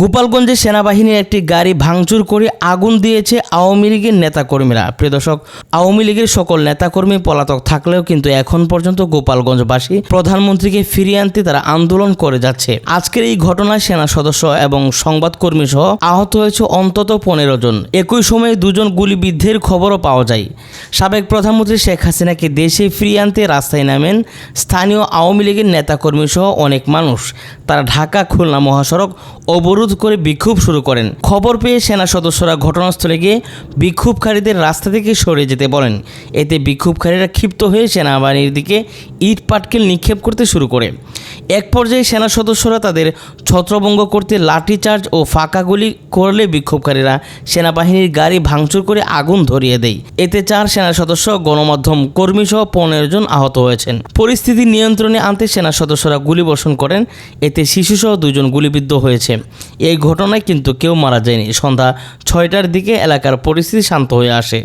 গোপালগঞ্জে সেনাবাহিনীর একটি গাড়ি ভাঙচুর করে আগুন দিয়েছে আওয়ামী লীগের নেতাকর্মীরা। প্রিয় দর্শক, আওয়ামী লীগের সকল নেতাকর্মী পলাতক থাকলেও কিন্তু এখন পর্যন্ত গোপালগঞ্জবাসী প্রধানমন্ত্রীকে ফিরিয়ে আনতে তারা আন্দোলন করে যাচ্ছে। আজকের এই ঘটনায় সেনা সদস্য এবং সংবাদকর্মী সহ আহত হয়েছে অন্তত পনেরো জন। একই সময়ে দুজন গুলিবিদ্ধের খবরও পাওয়া যায়। সাবেক প্রধানমন্ত্রী শেখ হাসিনাকে দেশে ফিরিয়ে আনতে রাস্তায় নামেন স্থানীয় আওয়ামী লীগের নেতাকর্মী সহ অনেক মানুষ। তারা ঢাকা খুলনা মহাসড়ক অবরোধ করে বিক্ষোভ শুরু করেন। খবর পেয়ে সেনা সদস্যরা ঘটনাস্থলে গিয়ে বিক্ষোভকারীদের রাস্তা থেকে সরে যেতে বলেন। এতে বিক্ষোভকারীরা ক্ষিপ্ত হয়ে সেনাবাহিনীর দিকে ইট পাটকেল নিক্ষেপ করতে শুরু করে। এক পর্যায়ে সেনা সদস্যরা তাদের ছত্রভঙ্গ করতে লাঠিচার্জ ও ফাঁকা গুলি করলে বিক্ষোভকারীরা সেনাবাহিনীর গাড়ি ভাঙচুর করে আগুন ধরিয়ে দেয়। এতে চার সেনা সদস্য, গণমাধ্যম কর্মী সহ পনেরো জন আহত হয়েছেন। পরিস্থিতি নিয়ন্ত্রণে আনতে সেনা সদস্যরা গুলিবর্ষণ করেন। এতে শিশুসহ দুজন গুলিবিদ্ধ হয়েছে। এই ঘটনায় কিন্তু কেউ মারা যায়নি। সন্ধ্যা ছয়টার দিকে এলাকার পরিস্থিতি শান্ত হয়ে আসে।